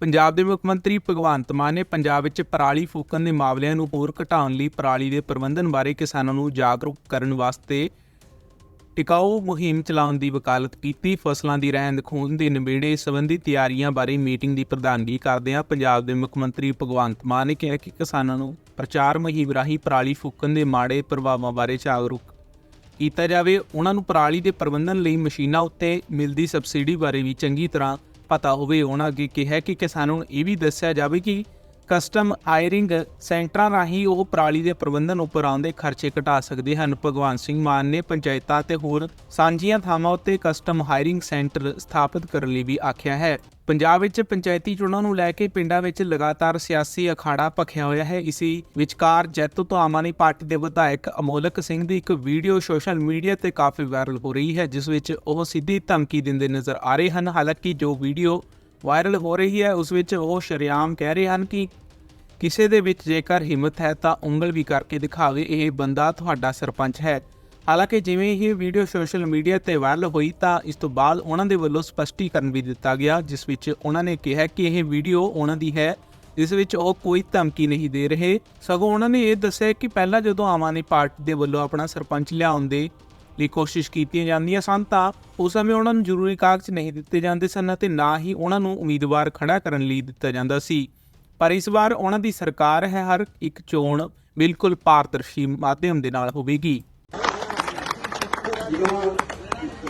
ਪੰਜਾਬ ਦੇ ਮੁੱਖ ਮੰਤਰੀ ਭਗਵੰਤ ਮਾਨ ਨੇ ਪੰਜਾਬ ਵਿੱਚ ਪਰਾਲੀ ਫੂਕਣ ਦੇ ਮਾਮਲਿਆਂ ਨੂੰ ਹੋਰ ਘਟਾਉਣ ਲਈ ਪਰਾਲੀ ਦੇ ਪ੍ਰਬੰਧਨ ਬਾਰੇ ਕਿਸਾਨਾਂ ਨੂੰ ਜਾਗਰੂਕ ਕਰਨ ਵਾਸਤੇ ਟਿਕਾਊ ਮੁਹਿੰਮ ਚਲਾਉਣ ਦੀ ਵਕਾਲਤ ਕੀਤੀ। ਫਸਲਾਂ ਦੀ ਰਹਿੰਦ ਖੂੰਹਦ ਦੇ ਨਿਬੇੜੇ ਸੰਬੰਧੀ ਤਿਆਰੀਆਂ ਬਾਰੇ ਮੀਟਿੰਗ ਦੀ ਪ੍ਰਧਾਨਗੀ ਕਰਦਿਆਂ ਪੰਜਾਬ ਦੇ ਮੁੱਖ ਮੰਤਰੀ ਭਗਵੰਤ ਮਾਨ ਨੇ ਕਿਹਾ ਕਿ ਕਿਸਾਨਾਂ ਨੂੰ ਪ੍ਰਚਾਰ ਮੁਹਿੰਮ ਰਾਹੀਂ ਪਰਾਲੀ ਫੂਕਣ ਦੇ ਮਾੜੇ ਪ੍ਰਭਾਵਾਂ ਬਾਰੇ ਜਾਗਰੂਕ ਕੀਤਾ ਜਾਵੇ। ਉਹਨਾਂ ਨੂੰ ਪਰਾਲੀ ਦੇ ਪ੍ਰਬੰਧਨ ਲਈ ਮਸ਼ੀਨਾਂ ਉੱਤੇ ਮਿਲਦੀ ਸਬਸਿਡੀ ਬਾਰੇ ਵੀ ਚੰਗੀ ਤਰ੍ਹਾਂ ਪਤਾ ਹੋਵੇ ਉਹਨਾਂ ਅੱਗੇ ਕਿਹਾ ਕਿ ਕਿਸਾਨਾਂ ਨੂੰ ਇਹ ਵੀ ਦੱਸਿਆ ਜਾਵੇ ਕਿ ਕਸਟਮ ਆਇਰਿੰਗ ਸੈਂਟਰਾਂ ਰਾਹੀਂ ਉਹ ਪਰਾਲੀ ਦੇ ਪ੍ਰਬੰਧਨ ਉੱਪਰ ਆਉਂਦੇ ਖਰਚੇ ਘਟਾ ਸਕਦੇ ਹਨ। ਭਗਵਾਨ ਸਿੰਘ ਮਾਨ ਨੇ ਪੰਚਾਇਤਾਂ ਤੇ ਹੋਰ ਸਾਂਝੀਆਂ ਥਾਵਾਂ ਉੱਤੇ ਕਸਟਮ ਹਾਇਰਿੰਗ ਸੈਂਟਰ ਸਥਾਪਿਤ ਕਰਨ ਲਈ ਵੀ ਆਖਿਆ ਹੈ। ਪੰਜਾਬ ਵਿੱਚ ਪੰਚਾਇਤੀ ਚੋਣਾਂ ਨੂੰ ਲੈ ਕੇ ਪਿੰਡਾਂ ਵਿੱਚ ਲਗਾਤਾਰ ਸਿਆਸੀ ਅਖਾੜਾ ਭਖਿਆ ਹੋਇਆ ਹੈ। ਇਸੇ ਵਿਚਕਾਰ ਜੈਤੋ ਤੋਂ ਆਮ ਆਦਮੀ ਪਾਰਟੀ ਦੇ ਵਿਧਾਇਕ ਅਮੋਲਕ ਸਿੰਘ ਦੀ ਇੱਕ ਵੀਡੀਓ ਸੋਸ਼ਲ ਮੀਡੀਆ ਤੇ ਕਾਫੀ ਵਾਇਰਲ ਹੋ ਰਹੀ ਹੈ, ਜਿਸ ਵਿੱਚ ਉਹ ਸਿੱਧੀ ਧਮਕੀ ਦਿੰਦੇ ਨਜ਼ਰ ਆ ਰਹੇ ਹਨ। ਹਾਲਾਂਕਿ ਜੋ ਵੀਡੀਓ ਵਾਇਰਲ ਹੋ ਰਹੀ ਹੈ, ਉਸ ਵਿੱਚ ਉਹ ਸ਼ਰੇਆਮ ਕਹਿ ਰਹੇ ਹਨ ਕਿ ਕਿਸੇ ਦੇ ਵਿੱਚ ਜੇਕਰ ਹਿੰਮਤ ਹੈ ਤਾਂ ਉਂਗਲ ਵੀ ਕਰਕੇ ਦਿਖਾਵੇ, ਇਹ ਬੰਦਾ ਤੁਹਾਡਾ ਸਰਪੰਚ ਹੈ। ਹਾਲਾਂਕਿ ਜਿਵੇਂ ਹੀ ਇਹ ਵੀਡੀਓ ਸੋਸ਼ਲ ਮੀਡੀਆ ਤੇ ਵਾਇਰਲ ਹੋਈ ਤਾਂ ਇਸ ਤੋਂ ਬਾਅਦ ਉਹਨਾਂ ਦੇ ਵੱਲੋਂ ਸਪਸ਼ਟੀਕਰਨ ਵੀ ਦਿੱਤਾ ਗਿਆ, ਜਿਸ ਵਿੱਚ ਉਹਨਾਂ ਨੇ ਕਿਹਾ ਕਿ ਇਹ ਵੀਡੀਓ ਉਹਨਾਂ ਦੀ ਹੈ, ਜਿਸ ਵਿੱਚ ਉਹ ਕੋਈ ਧਮਕੀ ਨਹੀਂ ਦੇ ਰਹੇ। ਸਗੋਂ ਉਹਨਾਂ ਨੇ ਇਹ ਦੱਸਿਆ ਕਿ ਪਹਿਲਾਂ ਜਦੋਂ ਆਮ ਆਦਮੀ ਪਾਰਟੀ ਦੇ ਵੱਲੋਂ ਆਪਣਾ ਸਰਪੰਚ ਲਿਆਉਣ ਦੇ ਲਈ ਕੋਸ਼ਿਸ਼ ਕੀਤੀਆਂ ਜਾਂਦੀਆਂ ਸਨ ਤਾਂ ਉਸ ਸਮੇਂ ਉਹਨਾਂ ਨੂੰ ਜ਼ਰੂਰੀ ਕਾਗਜ਼ ਨਹੀਂ ਦਿੱਤੇ ਜਾਂਦੇ ਸਨ ਅਤੇ ਨਾ ਹੀ ਉਹਨਾਂ ਨੂੰ ਉਮੀਦਵਾਰ ਖੜਾ ਕਰਨ ਲਈ ਦਿੱਤਾ ਜਾਂਦਾ ਸੀ। ਪਰ ਇਸ ਵਾਰ ਉਹਨਾਂ ਦੀ ਸਰਕਾਰ ਹੈ ਹਰ ਇੱਕ ਚੋਣ ਬਿਲਕੁਲ ਪਾਰਦਰਸ਼ੀ ਮਾਧਿਅਮ ਦੇ ਨਾਲ ਹੋਵੇਗੀ। ਜਦੋਂ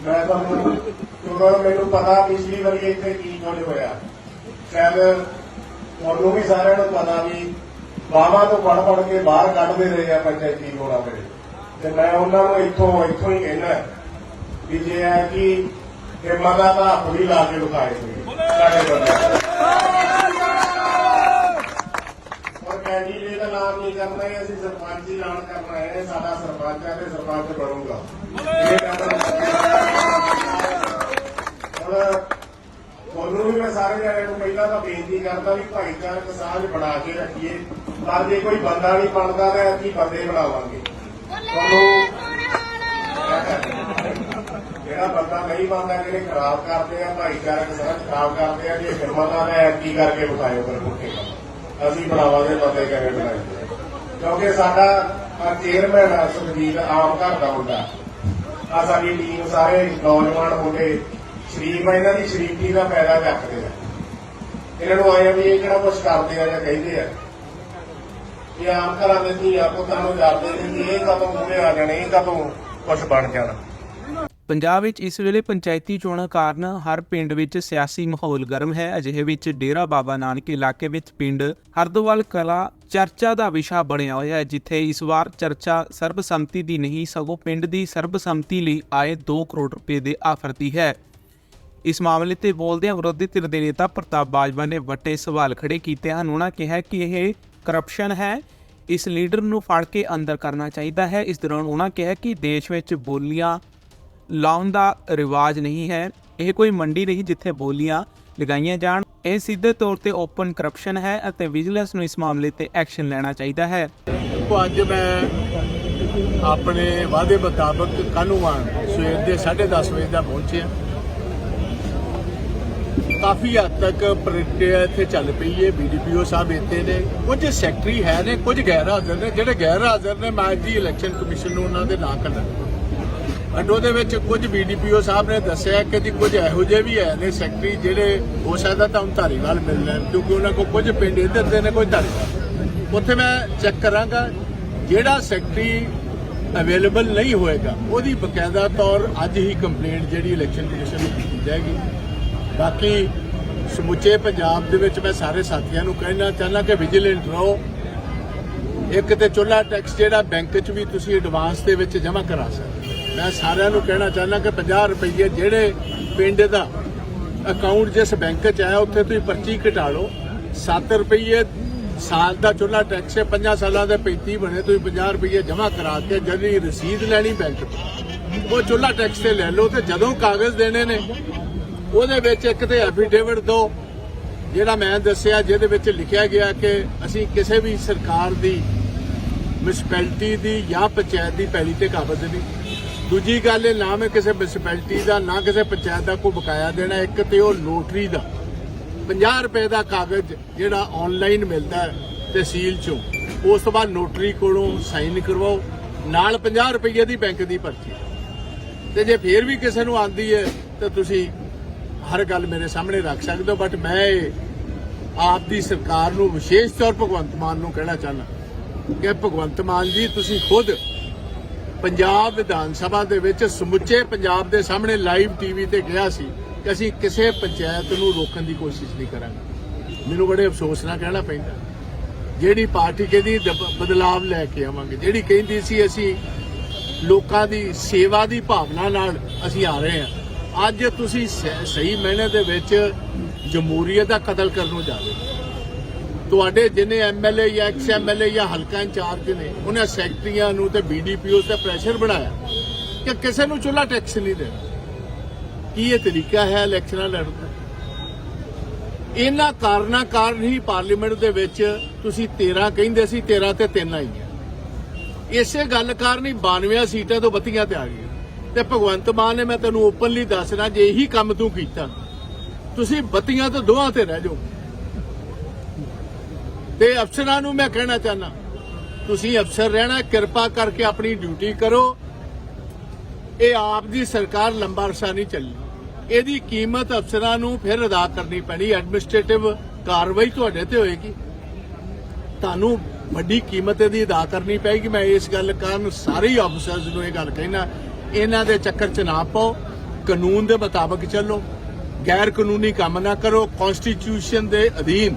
ਮੈਂ ਤੁਹਾਨੂੰ ਕਿਉਂਕਿ ਮੈਨੂੰ ਪਤਾ ਪਿਛਲੀ ਵਾਰੀ ਇੱਥੇ ਕੀ ਕੁਝ ਹੋਇਆ। ਸ਼ਾਇਦ ਤੁਹਾਨੂੰ ਵੀ ਸਾਰਿਆਂ ਨੂੰ ਪਤਾ ਵੀ ਬਾਵਾ ਤੋਂ ਪੜ ਪੜ ਕੇ ਬਾਹਰ ਕੱਢਦੇ ਰਹੇ ਆ ਪੰਚਾਇਤੀ ਕੋਲਾ ਮੇਰੇ ਤੇ ਮੈਂ ਉਹਨਾਂ ਨੂੰ ਇੱਥੋਂ ਇੱਥੋਂ ਹੀ ਕਹਿਣਾ ਵੀ ਜੇ ਹੈ ਕਿ ਹਿੰਮਤ ਦਾ ਤਾਂ ਹੱਥ ਵੀ ਲਾ ਕੇ ਵਿਖਾਏ ਸਾਡੇ ਬੰਦੇ ਔਰ ਕੈਂਡੀਡੇਟ ਦਾ ਨਾਮ ਨਹੀਂ ਕਰਨਾ ਹੈ ਅਸੀਂ ਸਰਪੰਚ ਹੀ ਐਲਾਨ ਕਰਨਾ ਹੈ, ਸਾਡਾ ਸਰਪੰਚ ਹੈ ਤੇ ਸਰਪੰਚ ਬਣੂਗਾ। ਇਹ ਹੁਣ ਤੁਹਾਨੂੰ ਵੀ ਮੈਂ ਸਾਰੇ ਜਣਿਆਂ ਨੂੰ ਪਹਿਲਾਂ ਤਾਂ ਬੇਨਤੀ ਕਰਦਾ ਵੀ ਭਾਈਚਾਰਕ ਸਾਂਝ ਬਣਾ ਕੇ ਰੱਖੀਏ ਪਰ ਜੇ ਕੋਈ ਬੰਦਾ ਨਹੀਂ ਬਣਦਾ ਤਾਂ ਅਸੀਂ ਬੰਦੇ ਬਣਾਵਾਂਗੇ। ਤੁਹਾਨੂੰ ਜਿਹੜਾ ਬੰਦਾ ਨਹੀਂ ਬਣਦਾ ਜਿਹੜੇ ਖਰਾਬ ਕਰਦੇ ਆ, ਭਾਈਚਾਰਕ ਸਾਂਝ ਖਰਾਬ ਕਰਦੇ ਆ, ਜੇ ਹਿੰਮਤਾਂ ਦਾ ਐਕਟੀ ਕਰਕੇ ਵਿਖਾਇਓ ਫਿਰ ਮੁੱਠੇ ਅਸੀਂ ਬਣਾਵਾਂਗੇ ਬੰਦੇ ਕਿਵੇਂ ਬਣਾਏ ਕਿਉਂਕਿ ਸਾਡਾ ਚੇਅਰਮੈਨ ਆ ਸੁਖਜੀਤ, ਆਮ ਘਰ ਦਾ ਮੁੰਡਾ। ਆ ਸਾਡੀ ਟੀਮ ਸਾਰੇ ਨੌਜਵਾਨ ਮੁੰਡੇ, ਸ਼ਰੀਫ ਆ, ਇਹਨਾਂ ਦੀ ਸ਼ਰੀਫੀ ਦਾ ਫਾਇਦਾ ਚੱਕਦੇ ਆ। ਇਹਨਾਂ ਨੂੰ ਆਇਆ ਵੀ ਇਹ ਕਿਹੜਾ ਕੁਝ ਕਰਦੇ ਆ ਜਾਂ ਕਹਿੰਦੇ ਆ। ਇਹ ਆਮ ਘਰਾਂ ਦੇ ਧੀਆ ਪੁੱਤਾਂ ਨੂੰ ਜਾਣਦੇ ਨੇ ਕਿ ਇਹ ਕਦੋਂ ਮੂਹਰੇ ਆ ਜਾਣੇ, ਇਹ ਕਦੋਂ ਕੁਝ ਬਣ ਜਾਣਾ। ਪੰਜਾਬ ਵਿੱਚ ਇਸ ਵੇਲੇ ਪੰਚਾਇਤੀ ਚੋਣਾਂ ਕਾਰਨ ਹਰ ਪਿੰਡ ਵਿੱਚ ਸਿਆਸੀ ਮਾਹੌਲ ਗਰਮ ਹੈ। ਅਜਿਹੇ ਵਿੱਚ ਡੇਰਾ ਬਾਬਾ ਨਾਨਕ ਇਲਾਕੇ ਵਿੱਚ ਪਿੰਡ ਹਰਦੋਵਾਲ ਕਲਾ ਚਰਚਾ ਦਾ ਵਿਸ਼ਾ ਬਣਿਆ ਹੋਇਆ ਹੈ, ਜਿੱਥੇ ਇਸ ਵਾਰ ਚਰਚਾ ਸਰਬਸੰਮਤੀ ਦੀ ਨਹੀਂ, ਸਗੋਂ ਪਿੰਡ ਦੀ ਸਰਬਸੰਮਤੀ ਲਈ ਆਏ 2 ਕਰੋੜ ਰੁਪਏ ਦੇ ਆਫਰ ਦੀ ਹੈ। ਇਸ ਮਾਮਲੇ ਤੇ ਬੋਲਦਿਆਂ ਵਿਰੋਧੀ ਧਿਰ ਦੇ ਨੇਤਾ ਪ੍ਰਤਾਪ ਬਾਜਵਾ ਨੇ ਵੱਡੇ ਸਵਾਲ ਖੜੇ ਕੀਤੇ ਹਨ। ਉਹਨਾਂ ਕਿਹਾ ਕਿ ਇਹ ਕਰਪਸ਼ਨ ਹੈ। ਇਸ ਲੀਡਰ ਨੂੰ ਫੜ ਕੇ ਅੰਦਰ ਕਰਨਾ ਚਾਹੀਦਾ ਹੈ। ਇਸ ਦੌਰਾਨ ਉਹਨਾਂ ਕਿਹਾ ਕਿ ਦੇਸ਼ ਵਿੱਚ ਬੋਲੀਆਂ ਲਾਉਣ ਦਾ ਰਿਵਾਜ ਨਹੀਂ ਹੈ। ਇਹ ਕੋਈ ਮੰਡੀ ਨਹੀਂ ਜਿੱਥੇ ਬੋਲੀਆਂ ਲਗਾਈਆਂ ਜਾਣ। ਇਹ ਸਿੱਧੇ ਤੌਰ ਤੇ ਓਪਨ ਕਰਪਸ਼ਨ ਹੈ ਅਤੇ ਵਿਜੀਲੈਂਸ ਨੂੰ ਇਸ ਮਾਮਲੇ ਤੇ ਐਕਸ਼ਨ ਲੈਣਾ ਚਾਹੀਦਾ ਹੈ। ਦੇਖੋ, ਅੱਜ ਮੈਂ ਆਪਣੇ ਵਾਅਦੇ ਮੁਤਾਬਕ ਕਾਨੂੰਵਾਨ ਸਵੇਰ ਦੇ 10:30 ਵਜੇ ਦਾ ਪਹੁੰਚਿਆ। ਕਾਫੀ ਹੱਦ ਤੱਕ ਪ੍ਰਕਿਰਿਆ ਇੱਥੇ ਚੱਲ ਪਈ ਹੈ ਬੀਡੀਪੀਓ ਸਾਹਿਬ ਇੱਥੇ ਨੇ। ਕੁਝ ਸੈਕਟਰੀ ਹੈ ਨੇ, ਕੁਝ ਗੈਰ ਹਾਜ਼ਰ ਨੇ। ਜਿਹੜੇ ਗੈਰ ਹਾਜ਼ਰ ਨੇ, ਮੈਂ ਜੀ ਇਲੈਕਸ਼ਨ ਕਮਿਸ਼ਨ ਨੂੰ ਉਹਨਾਂ ਦੇ ਨਾਂ ਕੱਢਣ ਅੰਡ ਉਹਦੇ ਵਿੱਚ ਕੁਝ ਬੀਡੀਪੀਓ ਸਾਹਿਬ ਨੇ ਦੱਸਿਆ ਕਿ ਜੀ ਕੁਝ ਇਹੋ ਜਿਹੇ ਵੀ ਹੈ ਨੇ ਸੈਕਟਰੀ ਜਿਹੜੇ ਹੋ ਸਕਦਾ ਤਾਂ ਹੁਣ ਧਾਰੀਵਾਲ ਮਿਲ ਲੈਣ, ਕਿਉਂਕਿ ਉਹਨਾਂ ਕੋਲ ਕੁਝ ਪਿੰਡ ਇੱਧਰ ਦੇ ਨੇ ਕੁਝ ਧਾਰੀਵਾਲ। ਉੱਥੇ ਮੈਂ ਚੈੱਕ ਕਰਾਂਗਾ, ਜਿਹੜਾ ਸੈਕਟਰੀ ਅਵੇਲੇਬਲ ਨਹੀਂ ਹੋਏਗਾ, ਉਹਦੀ ਬਕਾਇਦਾ ਤੌਰ ਅੱਜ ਹੀ ਕੰਪਲੇਂਟ ਜਿਹੜੀ ਇਲੈਕਸ਼ਨ ਕਮਿਸ਼ਨ ਨੂੰ ਕੀਤੀ ਜਾਏਗੀ। ਬਾਕੀ ਸਮੁੱਚੇ ਪੰਜਾਬ ਦੇ ਵਿੱਚ ਮੈਂ ਸਾਰੇ ਸਾਥੀਆਂ ਨੂੰ ਕਹਿਣਾ ਚਾਹੁੰਦਾ ਕਿ ਵਿਜੀਲੈਂਟ ਰਹੋ ਇੱਕ ਤੇ ਚੁੱਲਾ ਟੈਕਸ ਜਿਹੜਾ ਬੈਂਕ 'ਚ ਵੀ ਤੁਸੀਂ ਐਡਵਾਂਸ ਦੇ ਵਿੱਚ ਜਮ੍ਹਾਂ ਕਰਾ ਸਕਦੇ ਹੋ। ਮੈਂ ਸਾਰਿਆਂ ਨੂੰ ਕਹਿਣਾ ਚਾਹੁੰਦਾ ਕਿ 50 ਰੁਪਏ ਜਿਹੜੇ ਪਿੰਡ ਦਾ ਅਕਾਊਂਟ ਜਿਸ ਬੈਂਕ 'ਚ ਆਇਆ, ਉੱਥੇ ਤੁਸੀਂ ਪਰਚੀ ਘਟਾ ਲਓ 7 ਰੁਪਏ ਸਾਲ ਦਾ ਚੁੱਲਾ ਟੈਕਸ ਹੈ 5 ਸਾਲਾਂ ਦੇ 35 ਬਣੇ, ਤੁਸੀਂ 50 ਰੁਪਏ ਜਮ੍ਹਾਂ ਕਰਾ ਕੇ ਜਿਹੜੀ ਰਸੀਦ ਲੈਣੀ ਬੈਂਕ ਤੋਂ, ਉਹ ਚੁੱਲਾ ਟੈਕਸ ਤੇ ਲੈ ਲਓ ਤੇ ਜਦੋਂ ਕਾਗਜ਼ ਦੇਣੇ ਨੇ ਉਹਦੇ ਵਿੱਚ ਇੱਕ ਤੇ ਐਫੀਡੇਵਿਟ ਦਿਓ ਜਿਹੜਾ ਮੈਂ ਦੱਸਿਆ, ਜਿਹਦੇ ਵਿੱਚ ਲਿਖਿਆ ਗਿਆ ਕਿ ਅਸੀਂ ਕਿਸੇ ਵੀ ਸਰਕਾਰ ਦੀ ਮਿਊਨਿਸਪੈਲਿਟੀ ਦੀ ਜਾਂ ਪੰਚਾਇਤ ਦੀ ਪਹਿਲੀ ਤੇ ਕਾਬਜ਼ ਨਹੀਂ। ਦੂਜੀ ਗੱਲ ਇਹ ਨਾ ਮੈਂ ਕਿਸੇ ਮਿਊਨਿਸਪੈਲਿਟੀ ਦਾ, ਨਾ ਕਿਸੇ ਪੰਚਾਇਤ ਦਾ ਕੋਈ ਬਕਾਇਆ ਦੇਣਾ, ਇੱਕ ਤੇ ਉਹ ਲੋਟਰੀ ਦਾ। 50 ਰੁਪਏ ਦਾ ਕਾਗਜ਼ ਜਿਹੜਾ ਆਨਲਾਈਨ ਮਿਲਦਾ ਹੈ ਤਹਿਸੀਲ ਚੋਂ, ਉਸ ਤੋਂ ਬਾਅਦ ਨੋਟਰੀ ਕੋਲੋਂ ਸਾਈਨ ਕਰਵਾਓ, ਨਾਲ 50 ਰੁਪਏ ਦੀ ਬੈਂਕ ਦੀ ਪਰਚੀ। ਤੇ ਜੇ ਫੇਰ ਵੀ ਕਿਸੇ ਨੂੰ ਆਂਦੀ ਹੈ, ਤਾਂ ਤੁਸੀਂ ਹਰ ਗੱਲ ਮੇਰੇ ਸਾਹਮਣੇ ਰੱਖ ਸਕਦੇ ਹੋ ਬਟ ਮੈਂ ਆਪ ਦੀ ਸਰਕਾਰ ਨੂੰ ਵਿਸ਼ੇਸ਼ ਤੌਰ ਭਗਵੰਤ ਮਾਨ ਨੂੰ ਕਹਿਣਾ ਚਾਹੁੰਦਾ ਕਿ ਭਗਵੰਤ ਮਾਨ ਜੀ, ਤੁਸੀਂ ਖੁਦ ਪੰਜਾਬ ਵਿਧਾਨ ਸਭਾ ਦੇ ਵਿੱਚ ਸਮੁੱਚੇ ਪੰਜਾਬ ਦੇ ਸਾਹਮਣੇ ਲਾਈਵ ਟੀਵੀ ਤੇ ਕਿਹਾ ਸੀ ਕਿ ਅਸੀਂ ਕਿਸੇ ਪੰਚਾਇਤ ਨੂੰ ਰੋਕਣ ਦੀ ਕੋਸ਼ਿਸ਼ ਨਹੀਂ ਕਰਾਂਗੇ। ਮੈਨੂੰ ਬੜੇ ਅਫਸੋਸ ਨਾਲ ਕਹਿਣਾ ਪੈਂਦਾ। ਜਿਹੜੀ ਪਾਰਟੀ ਕਹਿੰਦੀ ਦਬ- ਬਦਲਾਵ ਲੈ ਕੇ ਆਵਾਂਗੇ, ਜਿਹੜੀ ਕਹਿੰਦੀ ਸੀ ਅਸੀਂ ਲੋਕਾਂ ਦੀ ਸੇਵਾ ਦੀ ਭਾਵਨਾ ਨਾਲ ਅਸੀਂ ਆ ਰਹੇ ਹਾਂ ਅੱਜ ਤੁਸੀਂ ਸ- ਸਹੀ ਮਾਇਨੇ ਦੇ ਵਿੱਚ ਜਮਹੂਰੀਅਤ ਦਾ ਕਤਲ ਕਰਨ ਨੂੰ ਜਾ ਰਹੇ ਹੋ। ਤੁਹਾਡੇ ਜਿਨੇ ਐਮਐਲਏ ਜਾਂ ਐਕਸ ਐਮਐਲਏ ਜਾਂ ਹਲਕਾ ਇੰਚਾਰਜ ਨੇ, ਉਹਨਾਂ ਸੈਕਟਰੀਆਂ ਨੂੰ ਤੇ ਬੀਡੀਪੀਓ ਤੇ ਪ੍ਰੈਸ਼ਰ ਬਣਾਇਆ ਕਿ ਕਿਸੇ ਨੂੰ ਚੁੱਲਾ ਟੈਕਸ ਨਹੀਂ ਦੇਣਾ? ਕੀ ਇਹ ਤਰੀਕਾ ਹੈ ਇਲੈਕਸ਼ਨਾਂ ਲੜਨ ਦਾ? ਇਹਨਾਂ ਕਾਰਨਾਂ ਕਾਰਨ ਹੀ ਪਾਰਲੀਮੈਂਟ ਦੇ ਵਿੱਚ ਤੁਸੀਂ 13 ਕਹਿੰਦੇ ਸੀ 13 ਤੇ 3 ਆਈਆਂ। ਇਸੇ ਗੱਲ ਕਾਰਨ ਹੀ 92 ਸੀਟਾਂ ਤੋਂ ਬੱਤੀਆਂ ਤੇ ਆ ਗਈਆਂ। ਤੇ ਭਗਵੰਤ ਮਾਨ ਨੇ ਮੈਂ ਤੈਨੂੰ ਓਪਨਲੀ ਦੱਸਣਾ, ਜੇ ਇਹੀ ਕੰਮ ਤੂੰ ਕੀਤਾ, ਤੁਸੀਂ ਬੱਤੀਆਂ ਤੋਂ ਦੋਹਾਂ ਤੇ ਰਹਿ ਜਾਓ। ਤੇ ਅਫਸਰਾਂ ਨੂੰ ਮੈਂ ਕਹਿਣਾ ਚਾਹਨਾ ਤੁਸੀਂ ਅਫਸਰ ਰਹਿਣਾ, ਕਿਰਪਾ ਕਰਕੇ ਆਪਣੀ ਡਿਊਟੀ ਕਰੋ। ਇਹ ਆਪ ਦੀ ਸਰਕਾਰ ਲੰਬਾ ਅਰਸਾ ਨਹੀਂ ਚੱਲੀ ਇਹਦੀ ਕੀਮਤ ਅਫਸਰਾਂ ਨੂੰ ਫਿਰ ਅਦਾ ਕਰਨੀ ਪੈਣੀ ਐਡਮਿਨਿਸਟ੍ਰੇਟਿਵ ਕਾਰਵਾਈ ਤੁਹਾਡੇ ਤੇ ਹੋਏਗੀ। ਤੁਹਾਨੂੰ ਵੱਡੀ ਕੀਮਤ ਇਹਦੀ ਅਦਾ ਕਰਨੀ ਪਏਗੀ। ਮੈਂ ਇਸ ਗੱਲ ਕਾਰਨ ਸਾਰੇ ਹੀ ਆਫੀਸਰਸ ਨੂੰ ਇਹ ਗੱਲ ਕਹਿਣਾ ਇਹਨਾਂ ਦੇ ਚੱਕਰ 'ਚ ਨਾ ਪਾਓ, ਕਾਨੂੰਨ ਦੇ ਮੁਤਾਬਕ ਚੱਲੋ ਗੈਰ ਕਾਨੂੰਨੀ ਕੰਮ ਨਾ ਕਰੋ ਕਨਸਟੀਟਿਊਸ਼ਨ ਦੇ ਅਧੀਨ।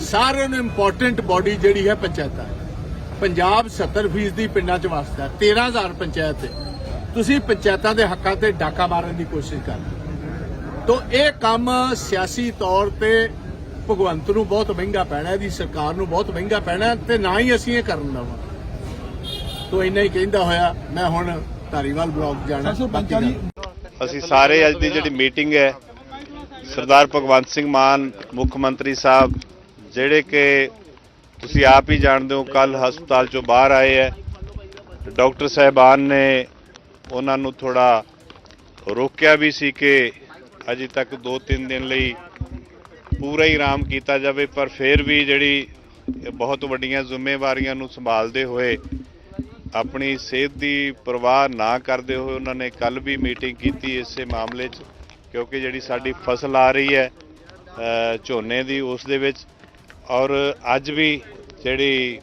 ਸਾਰਿਆਂ ਨੂੰ ਇੰਪੋਰਟੈਂਟ ਬਾਡੀ ਜਿਹੜੀ ਹੈ ਪੰਚਾਇਤਾਂ ਪੰਜਾਬ 70% ਦੀ ਪਿੰਡਾਂ 'ਚ ਵਸਦਾ ਹੈ 13000 ਪੰਚਾਇਤ ਹੈ। ਤੁਸੀਂ ਪੰਚਾਇਤਾਂ ਦੇ ਹੱਕਾਂ ਤੇ ਡਾਕਾ ਮਾਰਨ ਦੀ ਕੋਸ਼ਿਸ਼ ਕਰ ਤੋ ਇਹ ਕੰਮ ਸਿਆਸੀ ਤੌਰ ਤੇ ਭਗਵੰਤ ਨੂੰ ਬਹੁਤ ਮਹਿੰਗਾ ਪੈਣਾ, ਇਹਦੀ ਸਰਕਾਰ ਨੂੰ ਬਹੁਤ ਮਹਿੰਗਾ ਪੈਣਾ, ਤੇ ਨਾ ਹੀ ਅਸੀਂ ਇਹ ਕਰਨ ਲਵਾਂ ਤੋ ਇੰਨਾ ਹੀ ਕਹਿੰਦਾ ਹੋਇਆ, ਮੈਂ ਹੁਣ ਧਾਰੀਵਾਲ ਬਲਾਕ ਜਾਣਾ ਅਸੀਂ ਸਾਰੇ ਅੱਜ ਦੀ ਜਿਹੜੀ ਮੀਟਿੰਗ ਹੈ ਸਰਦਾਰ ਭਗਵੰਤ ਸਿੰਘ ਮਾਨ ਮੁੱਖ ਮੰਤਰੀ ਸਾਹਿਬ ਜਿਹੜੇ ਕਿ ਤੁਸੀਂ ਆਪ ਹੀ ਜਾਣਦੇ ਹੋ ਕੱਲ ਹਸਪਤਾਲ ਚੋਂ ਬਾਹਰ ਆਏ ਹੈ। ਡਾਕਟਰ ਸਾਹਿਬਾਨ ਨੇ ਉਹਨਾਂ ਨੂੰ ਥੋੜਾ ਰੋਕਿਆ ਵੀ ਸੀ ਕਿ ਅਜੇ ਤੱਕ 2-3 ਦਿਨ ਲਈ ਪੂਰਾ ਹੀ ਆਰਾਮ ਕੀਤਾ ਜਾਵੇ ਪਰ ਫਿਰ ਵੀ ਜਿਹੜੀ ਇਹ ਬਹੁਤ ਵੱਡੀਆਂ ਜ਼ਿੰਮੇਵਾਰੀਆਂ ਨੂੰ ਸੰਭਾਲਦੇ ਹੋਏ ਆਪਣੀ ਸਿਹਤ ਦੀ ਪਰਵਾਹ ਨਾ ਕਰਦੇ ਹੋਏ ਉਹਨਾਂ ਨੇ ਕੱਲ ਵੀ ਮੀਟਿੰਗ ਕੀਤੀ ਇਸੇ ਮਾਮਲੇ 'ਚ, ਕਿਉਂਕਿ ਜਿਹੜੀ ਸਾਡੀ ਫਸਲ ਆ ਰਹੀ ਹੈ ਝੋਨੇ ਦੀ, ਉਸ ਦੇ ਵਿੱਚ। ਔਰ ਅੱਜ ਵੀ ਜਿਹੜੀ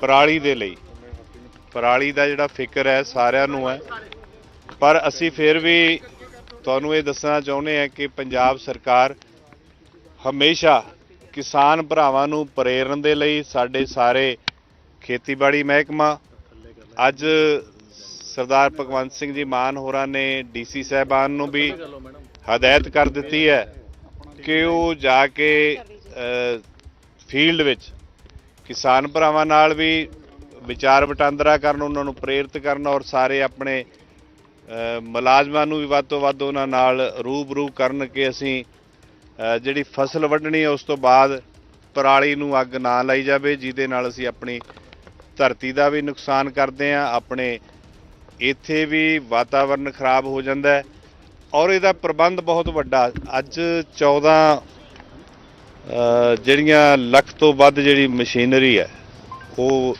ਪਰਾਲੀ ਦੇ ਲਈ, ਪਰਾਲੀ ਦਾ ਜਿਹੜਾ ਫਿਕਰ ਹੈ ਸਾਰਿਆਂ ਨੂੰ ਹੈ। ਪਰ ਅਸੀਂ ਫਿਰ ਵੀ ਤੁਹਾਨੂੰ ਇਹ ਦੱਸਣਾ ਚਾਹੁੰਦੇ ਹਾਂ ਕਿ ਪੰਜਾਬ ਸਰਕਾਰ ਹਮੇਸ਼ਾ ਕਿਸਾਨ ਭਰਾਵਾਂ ਨੂੰ ਪ੍ਰੇਰਨ ਦੇ ਲਈ ਸਾਡੇ ਸਾਰੇ ਖੇਤੀਬਾੜੀ ਮਹਿਕਮਾ ਅੱਜ ਸਰਦਾਰ ਭਗਵੰਤ ਸਿੰਘ ਜੀ ਮਾਨ ਹੋਰਾਂ ਨੇ ਡੀਸੀ ਸਾਹਿਬਾਨ ਨੂੰ ਵੀ ਹਦਾਇਤ ਕਰ ਦਿੱਤੀ ਹੈ ਕਿ ਉਹ ਜਾ ਕੇ ਫੀਲਡ ਵਿੱਚ ਕਿਸਾਨ ਭਰਾਵਾਂ ਨਾਲ ਵੀ ਵਿਚਾਰ ਵਟਾਂਦਰਾ ਕਰਨ, ਉਹਨਾਂ ਨੂੰ ਪ੍ਰੇਰਿਤ ਕਰਨ ਔਰ ਸਾਰੇ ਆਪਣੇ ਮੁਲਾਜ਼ਮਾਂ ਨੂੰ ਵੀ ਵੱਧ ਤੋਂ ਵੱਧ ਉਹਨਾਂ ਨਾਲ ਰੂਬਰੂ ਕਰਨ ਕਿ ਅਸੀਂ ਜਿਹੜੀ ਫਸਲ ਵੱਢਣੀ ਹੈ ਉਸ ਤੋਂ ਬਾਅਦ ਪਰਾਲੀ ਨੂੰ ਅੱਗ ਨਾ ਲਾਈ ਜਾਵੇ, ਜਿਹਦੇ ਨਾਲ ਅਸੀਂ ਆਪਣੀ ਧਰਤੀ ਦਾ ਵੀ ਨੁਕਸਾਨ ਕਰਦੇ ਆ ਆਪਣੇ ਇੱਥੇ ਵੀ ਵਾਤਾਵਰਨ ਖਰਾਬ ਹੋ ਜਾਂਦਾ ਹੈ ਔਰ ਇਹਦਾ ਪ੍ਰਬੰਧ ਬਹੁਤ ਵੱਡਾ। ਅੱਜ 14 ਜਿਹੜੀਆਂ ਲੱਖ ਤੋਂ ਵੱਧ ਜਿਹੜੀ ਮਸ਼ੀਨਰੀ ਹੈ ਉਹ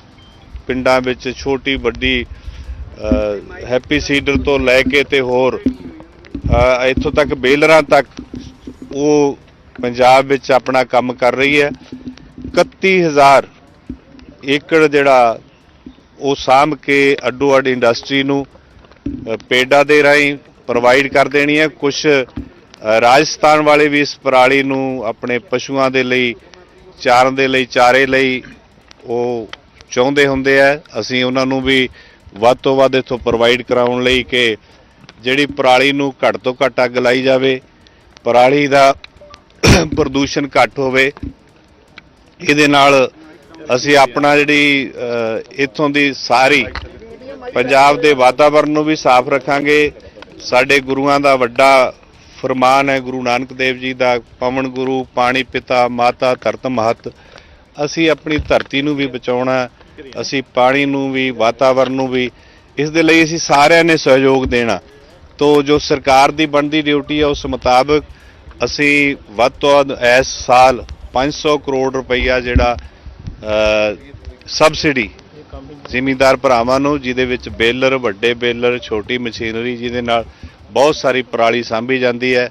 ਪਿੰਡਾਂ ਵਿੱਚ ਛੋਟੀ ਵੱਡੀ ਅ, ਹੈਪੀ ਸੀਡਰ ਤੋਂ ਲੈ ਕੇ ਤੇ ਹੋਰ ਇੱਥੋਂ ਤੱਕ ਬੇਲਰਾਂ ਤੱਕ ਉਹ ਪੰਜਾਬ ਵਿੱਚ ਆਪਣਾ ਕੰਮ ਕਰ ਰਹੀ ਹੈ। 31000 ਏਕੜ ਜਿਹੜਾ ਉਹ ਸਾਂਭ ਕੇ ਅੱਡੋ ਅੱਡ ਇੰਡਸਟਰੀ ਨੂੰ ਅ, ਪੇਡਾ ਦੇ ਰਾਹੀਂ ਪ੍ਰੋਵਾਈਡ ਕਰ ਦੇਣੀ ਹੈ। ਕੁਝ ਰਾਜਸਥਾਨ ਵਾਲੇ ਵੀ ਇਸ ਪਰਾਲੀ ਨੂੰ ਆਪਣੇ ਪਸ਼ੂਆਂ ਦੇ ਲਈ ਚਾਰਨ ਦੇ ਲਈ ਚਾਰੇ ਲਈ ਉਹ ਚਾਹੁੰਦੇ ਹੁੰਦੇ ਆ। ਅਸੀਂ ਉਹਨਾਂ ਨੂੰ ਵੀ ਵੱਧ ਤੋਂ ਵੱਧ ਇੱਥੋਂ ਪ੍ਰੋਵਾਈਡ ਕਰਾਉਣ ਲਈ ਕਿ ਜਿਹੜੀ ਪਰਾਲੀ ਨੂੰ ਘੱਟ ਤੋਂ ਘੱਟ ਅੱਗ ਲਾਈ ਜਾਵੇ ਪਰਾਲੀ ਦਾ ਪ੍ਰਦੂਸ਼ਣ ਘੱਟ ਹੋਵੇ। ਇਹਦੇ ਨਾਲ ਅਸੀਂ ਆਪਣਾ ਜਿਹੜੀ ਇੱਥੋਂ ਦੀ ਸਾਰੀ ਪੰਜਾਬ ਦੇ ਵਾਤਾਵਰਣ ਨੂੰ ਵੀ ਸਾਫ਼ ਰੱਖਾਂਗੇ। ਸਾਡੇ ਗੁਰੂਆਂ ਦਾ ਵੱਡਾ ਫਰਮਾਨ ਹੈ, ਗੁਰੂ ਨਾਨਕ ਦੇਵ ਜੀ ਦਾ, ਪਵਨ ਗੁਰੂ, ਪਾਣੀ ਪਿਤਾ, ਮਾਤਾ, ਧਰਤ ਮਹਤ। ਅਸੀਂ ਆਪਣੀ ਧਰਤੀ ਨੂੰ ਵੀ ਬਚਾਉਣਾ ਅਸੀਂ ਪਾਣੀ ਨੂੰ ਵੀ ਵਾਤਾਵਰਣ ਨੂੰ ਵੀ, ਇਸ ਦੇ ਲਈ ਅਸੀਂ ਸਾਰਿਆਂ ਨੇ ਸਹਿਯੋਗ ਦੇਣਾ। ਤੋ ਜੋ ਸਰਕਾਰ ਦੀ ਬਣਦੀ ਡਿਊਟੀ ਹੈ, ਉਸ ਮੁਤਾਬਕ ਅਸੀਂ ਵੱਧ ਤੋਂ ਵੱਧ ਇਸ ਸਾਲ 500 ਕਰੋੜ ਰੁਪਈਆ ਜਿਹੜਾ ਸਬਸਿਡੀ ਜ਼ਿਮੀਂਦਾਰ ਭਰਾਵਾਂ ਨੂੰ, ਜਿਹਦੇ ਵਿੱਚ ਬੇਲਰ, ਵੱਡੇ ਬੇਲਰ, ਛੋਟੀ ਮਸ਼ੀਨਰੀ, ਜਿਹਦੇ ਨਾਲ ਬਹੁਤ ਸਾਰੀ ਪਰਾਲੀ ਸਾਂਭੀ ਜਾਂਦੀ ਹੈ।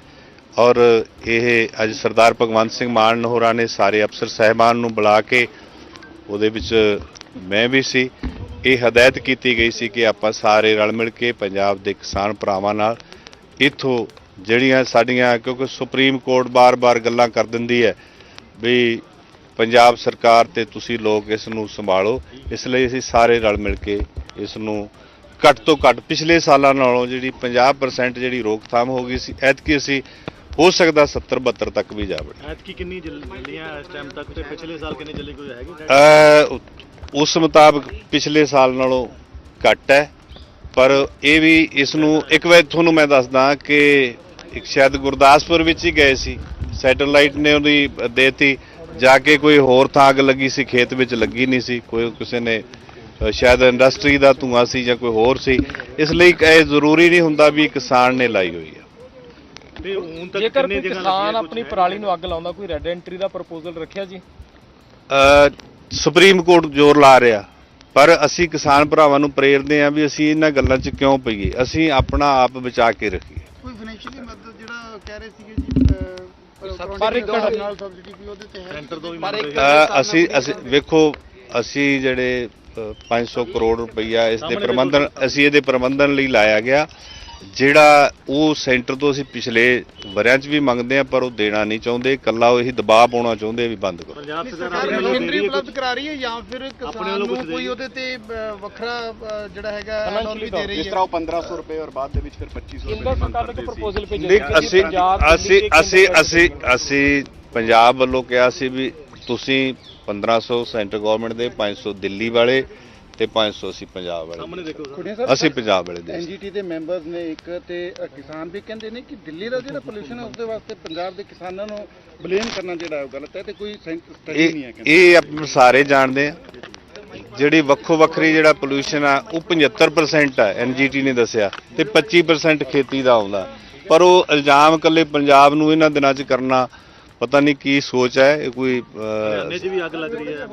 ਔਰ ਇਹ ਅੱਜ ਸਰਦਾਰ ਭਗਵੰਤ ਸਿੰਘ ਮਾਨ ਹੋਰਾਂ ਨੇ ਸਾਰੇ ਅਫਸਰ ਸਹਿਬਾਨ ਨੂੰ ਬੁਲਾ ਕੇ ਉਹਦੇ ਵਿੱਚ ਮੈਂ ਵੀ ਸੀ। ਇਹ ਹਦਾਇਤ ਕੀਤੀ ਗਈ ਸੀ ਕਿ ਆਪਾਂ ਸਾਰੇ ਰਲ ਮਿਲ ਕੇ ਪੰਜਾਬ ਦੇ ਕਿਸਾਨ ਭਰਾਵਾਂ ਨਾਲ ਇਥੋਂ ਜਿਹੜੀਆਂ ਸਾਡੀਆਂ, ਕਿਉਂਕਿ ਸੁਪਰੀਮ ਕੋਰਟ ਬਾਰ-ਬਾਰ ਗੱਲਾਂ ਕਰ ਦਿੰਦੀ ਹੈ ਵੀ ਪੰਜਾਬ ਸਰਕਾਰ ਤੇ ਤੁਸੀਂ ਲੋਕ ਇਸ ਨੂੰ ਸੰਭਾਲੋ। ਇਸ ਲਈ ਅਸੀਂ ਸਾਰੇ ਰਲ ਮਿਲ ਕੇ ਇਸ ਨੂੰ ਘੱਟ ਤੋਂ ਘੱਟ ਪਿਛਲੇ ਸਾਲਾਂ ਨਾਲੋਂ ਜਿਹੜੀ 50% ਜਿਹੜੀ ਰੋਕਥਾਮ ਹੋ ਗਈ ਸੀ ਐਤਕੀ ਅਸੀਂ ਹੋ ਸਕਦਾ 70 72 ਤੱਕ ਵੀ ਜਾ ਵੜੇ ਐਤਕੀ ਕਿੰਨੀ ਜਲ- ਜਲੀਆਂ ਇਸ ਟਾਈਮ ਤੱਕ ਤੇ ਪਿਛਲੇ ਸਾਲ ਕਿੰਨੀ ਜਲੀ ਕੋਈ ਹੈਗੀ ਉਸ ਮੁਤਾਬਕ ਪਿਛਲੇ ਸਾਲ ਨਾਲੋਂ ਘੱਟ ਹੈ ਪਰ ਇਹ ਵੀ ਇਸ ਨੂੰ ਇੱਕ ਵਾਰ ਤੁਹਾਨੂੰ ਮੈਂ ਦੱਸਦਾ ਕਿ ਇੱਕ ਸ਼ਾਇਦ ਗੁਰਦਾਸਪੁਰ ਵਿੱਚ ਹੀ ਗਏ ਸੀ ਸੈਟੇਲਾਈਟ ਨੇ ਉਹਦੀ ਦੇਤੀ। ਜਾ ਕੇ ਕੋਈ ਹੋਰ ਥਾਂ ਅੱਗ ਲੱਗੀ ਸੀ ਖੇਤ ਵਿੱਚ ਲੱਗੀ ਨਹੀਂ ਸੀ ਕੋਈ ਕਿਸੇ ਨੇ ਸ਼ਾਇਦ ਇੰਡਸਟਰੀ ਦਾ ਧੂੰਆਂ ਸੀ ਜਾਂ ਕੋਈ ਹੋਰ ਸੀ ਇਸ ਲਈ ਇਹ ਜ਼ਰੂਰੀ ਨਹੀਂ ਹੁੰਦਾ ਵੀ ਕਿਸਾਨ ਨੇ ਲਾਈ ਹੋਈ ਹੈ ਤੇ ਹੁਣ ਤੱਕ ਜੇਕਰ ਕਿੰਨੇ ਕੋਈ ਕਿਸਾਨ ਆਪਣੀ ਪਰਾਲੀ ਨੂੰ ਅੱਗ ਲਾਉਂਦਾ ਕੋਈ ਰੈੱਡ ਐਂਟਰੀ ਦਾ ਪ੍ਰਪੋਜ਼ਲ ਰੱਖਿਆ ਜੀ? ਅ, ਸੁਪਰੀਮ ਕੋਰਟ ਜ਼ੋਰ ਲਾ ਰਿਹਾ ਪਰ ਅਸੀਂ ਕਿਸਾਨ ਭਰਾਵਾਂ ਨੂੰ ਪ੍ਰੇਰਦੇ ਹਾਂ ਵੀ ਅਸੀਂ ਇਹਨਾਂ ਗੱਲਾਂ 'ਚ ਕਿਉਂ ਪਈਏ? ਅਸੀਂ ਆਪਣਾ ਆਪ ਬਚਾ ਕੇ ਰੱਖੀਏ। ਕੋਈ ਫਾਈਨੈਂਸ਼ੀਅਲੀ ਮਦਦ ਜਿਹੜਾ ਕਹਿ ਰਹੇ ਸੀਗੇ ਜੀ ਪਰ ਇੱਕ ਨਾਲ ਸਬਸਿਡੀ ਵੀ ਉਹਦੇ ਤੇ ਹੈ ਸੈਂਟਰ ਤੋਂ ਵੀ ਅਸੀਂ ਅਸੀਂ ਵੇਖੋ ਅਸੀਂ ਜਿਹੜੇ ਅ, 500 ਕਰੋੜ ਰੁਪਈਆ ਇਸ ਦੇ ਪ੍ਰਬੰਧਨ ਅਸੀਂ ਇਹਦੇ ਪ੍ਰਬੰਧਨ ਲਈ ਲਾਇਆ ਗਿਆ। ਜਿਹੜਾ ਉਹ ਸੈਂਟਰ ਤੋਂ ਅਸੀਂ ਪਿਛਲੇ ਵਰਿਆਂ 'ਚ ਵੀ ਮੰਗਦੇ ਆ ਪਰ ਉਹ ਦੇਣਾ ਨਹੀਂ ਚਾਹੁੰਦੇ ਕੱਲਾ ਉਹ ਇਹੀ ਦਬਾਅ ਪਾਉਣਾ ਚਾਹੁੰਦੇ ਵੀ ਬੰਦ ਕਰੋ ਪੰਜਾਬ ਸਰਕਾਰ ਮਸ਼ੀਨਰੀ ਉਪਲਬਧ? ਕਰਾ ਰਹੀ ਹੈ ਜਾਂ ਫਿਰ ਕਿਸਾਨ ਨੂੰ ਕੋਈ? ਉਹਦੇ ਤੇ ਵੱਖਰਾ ਜਿਹੜਾ ਹੈਗਾ ਤੌਰ ਦੇ ਰਹੀ ਹੈ 1500 ਰੁਪਏ ਔਰ ਬਾਅਦ ਦੇ ਵਿੱਚ ਫਿਰ 2500 ਕੇਂਦਰ ਸਰਕਾਰ ਨੇ ਇੱਕ ਪ੍ਰਪੋਜ਼ਲ ਭੇਜਿਆ ਨਹੀਂ ਸੀ ਕਿ ਅਸੀਂ ਅਸੀਂ ਅਸੀਂ ਅਸੀਂ ਅਸੀਂ ਪੰਜਾਬ ਵੱਲੋਂ ਕਿਹਾ ਸੀ ਵੀ ਤੁਸੀਂ 1500 ਸੈਂਟਰ ਗਵਰਨਮੈਂਟ ਦੇ 500 ਦਿੱਲੀ ਵਾਲੇ ਤੇ 500 ਅਸੀਂ ਪੰਜਾਬ ਵਾਲੇ ਸਾਹਮਣੇ ਦੇਖੋ ਕੁੜੀਆਂ ਸਾਹਿਬ, ਅਸੀਂ ਪੰਜਾਬ ਵਾਲੇ ਦੇ ਐਨਜੀਟੀ ਦੇ ਮੈਂਬਰਸ ਨੇ ਇੱਕ ਤੇ ਕਿਸਾਨ ਵੀ ਕਹਿੰਦੇ ਨੇ ਕਿ ਦਿੱਲੀ ਦਾ ਜਿਹੜਾ ਪੋਲੂਸ਼ਨ ਹੈ ਉਸਦੇ ਵਾਸਤੇ ਪੰਜਾਬ ਦੇ ਕਿਸਾਨਾਂ ਨੂੰ ਬਲੇਮ ਕਰਨਾ ਜਿਹੜਾ ਹੈ ਉਹ ਗਲਤ ਹੈ ਤੇ ਕੋਈ ਸਟੱਡੀ ਨਹੀਂ ਹੈ ਇਹ ਕਹਿੰਦੇ। ਇਹ ਆਪਾਂ ਸਾਰੇ ਜਾਣਦੇ ਆ। ਜਿਹੜੀ ਵੱਖੋ ਵੱਖਰੀ ਜਿਹੜਾ ਪੋਲੂਸ਼ਨ ਆ ਉਹ 75% ਆ ਐਨਜੀਟੀ ਨੇ ਦੱਸਿਆ ਤੇ 25% ਖੇਤੀ ਦਾ ਆਉਂਦਾ। ਪਰ ਉਹ ਇਲਜ਼ਾਮ ਇਕੱਲੇ ਪੰਜਾਬ ਨੂੰ ਇਹਨਾਂ ਦਿਨਾਂ 'ਚ ਕਰਨਾ ਪਤਾ ਨਹੀਂ ਕੀ ਸੋਚ ਹੈ ਇਹ ਕੋਈ ਹਰਿਆਣੇ 'ਚ ਵੀ ਅੱਗ ਲੱਗ ਰਹੀ ਹੈ।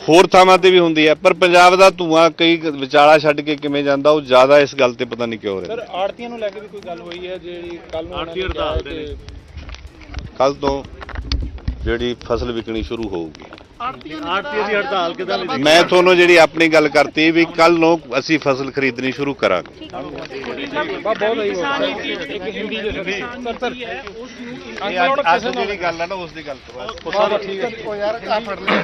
ਹੋਰ ਥਾਵਾਂ ਤੇ ਵੀ ਹੁੰਦੀ ਹੈ ਪਰ ਪੰਜਾਬ ਦਾ ਧੂਆਂ ਕਈ ਵਿਚਾਲਾ ਛੱਡ ਕੇ ਕਿਵੇਂ ਜਾਂਦਾ ਉਹ ਜ਼ਿਆਦਾ ਇਸ ਗੱਲ ਤੇ ਪਤਾ ਨਹੀਂ ਕਿਉਂ ਸਰ ਰਹਿੰਦਾ ਆੜਤੀਆਂ ਨੂੰ ਲੈ ਕੇ ਵੀ ਕੋਈ ਗੱਲ ਹੋਈ ਹੈ ਜਿਹੜੀ ਕੱਲ ਨੂੰ ਕਿਹਾ ਹੜਤਾਲ ਹੈ ਦੇ ਕੱਲ ਤੋਂ ਜਿਹੜੀ ਫਸਲ ਵਿਕਣੀ ਸ਼ੁਰੂ ਹੋਊਗੀ ਆਰਤੀ ਦੀ ਹੜਤਾਲ ਕਿਦਾਂ ਦੀ ਮੈਂ ਤੁਹਾਨੂੰ ਜਿਹੜੀ ਆਪਣੀ ਗੱਲ ਕਰਤੀ ਵੀ ਕੱਲ ਨੂੰ ਅਸੀਂ ਫਸਲ ਖਰੀਦਣੀ ਸ਼ੁਰੂ ਕਰਾਂਗੇ। ਅੱਜ ਅੱਜ ਜਿਹੜੀ ਗੱਲ ਹੈ ਨਾ ਉਸ ਦੀ ਗੱਲ ਕਰੋ। ਠੀਕ ਹੈ। ਉਹ ਯਾਰ ਆ ਫੜ ਲੈ